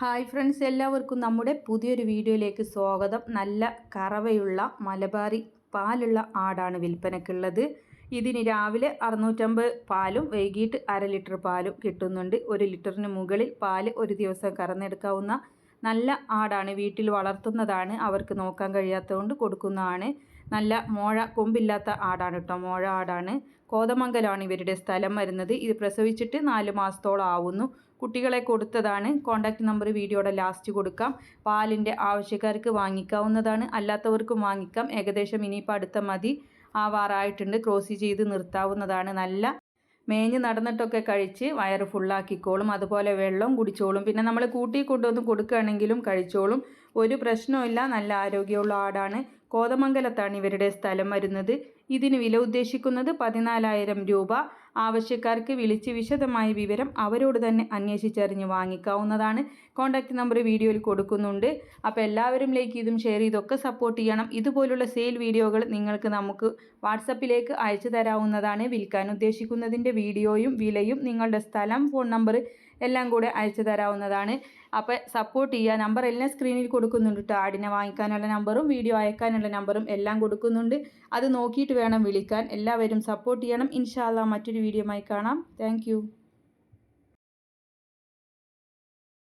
Hi friends എല്ലാവർക്കും നമ്മുടെ പുതിയൊരു വീഡിയോയിലേക്ക് സ്വാഗതം. നല്ല കറവയുള്ള മലബാറി പാലുള്ള ആടാണ് വിൽപ്പനക്കുള്ളത്. ഇതിന് രാവിലെ അറുന്നൂറ്റമ്പത് പാലും വൈകിട്ട് അര ലിറ്റർ പാലും കിട്ടുന്നുണ്ട്. ഒരു ലിറ്ററിന് മുകളിൽ പാൽ ഒരു ദിവസം കറന്നെടുക്കാവുന്ന നല്ല ആടാണ് വീട്ടിൽ വളർത്തുന്നതാണ് അവർക്ക് നോക്കാൻ കഴിയാത്തതുകൊണ്ട് കൊടുക്കുന്നതാണ്. നല്ല മോഴ കൊമ്പില്ലാത്ത ആടാണ് കേട്ടോ മോഴ ആടാണ്. കോതമംഗലമാണ് ഇവരുടെ സ്ഥലം വരുന്നത്. ഇത് പ്രസവിച്ചിട്ട് നാല് മാസത്തോളം ആവുന്നു. കുട്ടികളെ കൊടുത്തതാണ്. കോൺടാക്റ്റ് നമ്പർ വീഡിയോയുടെ ലാസ്റ്റ് കൊടുക്കാം. പാലിന്റെ ആവശ്യക്കാർക്ക് വാങ്ങിക്കാവുന്നതാണ്. അല്ലാത്തവർക്കും വാങ്ങിക്കാം. ഏകദേശം ഇനിയിപ്പോൾ അടുത്ത മതി. ആവാറായിട്ടുണ്ട്. ക്രോസ് ചെയ്ത് നിർത്താവുന്നതാണ്. നല്ല മേഞ്ഞ് നടന്നിട്ടൊക്കെ കഴിച്ച് വയറ് ഫുള്ളാക്കിക്കോളും അതുപോലെ വെള്ളം കുടിച്ചോളും. പിന്നെ നമ്മൾ കൂട്ടി കൊണ്ടുവന്ന് കൊടുക്കുകയാണെങ്കിലും കഴിച്ചോളും. ഒരു പ്രശ്നമില്ല നല്ല ആരോഗ്യമുള്ള ആടാണ്. കോതമംഗലത്താണ് ഇവരുടെ സ്ഥലം വരുന്നത്. ഇതിന് വില ഉദ്ദേശിക്കുന്നത് പതിനാലായിരം രൂപ. ആവശ്യക്കാർക്ക് വിളിച്ച് വിശദമായ വിവരം അവരോട് തന്നെ അന്വേഷിച്ചറിഞ്ഞ് വാങ്ങിക്കാവുന്നതാണ്. കോൺടാക്റ്റ് നമ്പർ വീഡിയോയിൽ കൊടുക്കുന്നുണ്ട്. അപ്പോൾ എല്ലാവരും ലൈക്ക് ചെയ്തും ഷെയർ ചെയ്തൊക്കെ സപ്പോർട്ട് ചെയ്യണം. ഇതുപോലുള്ള സെയിൽ വീഡിയോകൾ നിങ്ങൾക്ക് നമുക്ക് വാട്സപ്പിലേക്ക് അയച്ചു തരാവുന്നതാണ്. വിൽക്കാൻ ഉദ്ദേശിക്കുന്നതിന്റെ വീഡിയോയും വിലയും നിങ്ങളുടെ സ്ഥലം ഫോൺ നമ്പർ എല്ലാം കൂടെ അയച്ചു തരാവുന്നതാണ്. അപ്പോൾ സപ്പോർട്ട് ചെയ്യുക. നമ്പർ എല്ലാം സ്ക്രീനിൽ കൊടുക്കുന്നുണ്ട് കേട്ടോ ആടിനെ വാങ്ങിക്കാനുള്ള നമ്പറും വീഡിയോ അയക്കാനുള്ള നമ്പറും എല്ലാം കൊടുക്കുന്നുണ്ട്. അത് നോക്കിയിട്ട് വേണം വിളിക്കാൻ. എല്ലാവരും സപ്പോർട്ട് ചെയ്യണം. ഇൻഷാല്ല മറ്റൊരു വീഡിയോ കാണാം. താങ്ക്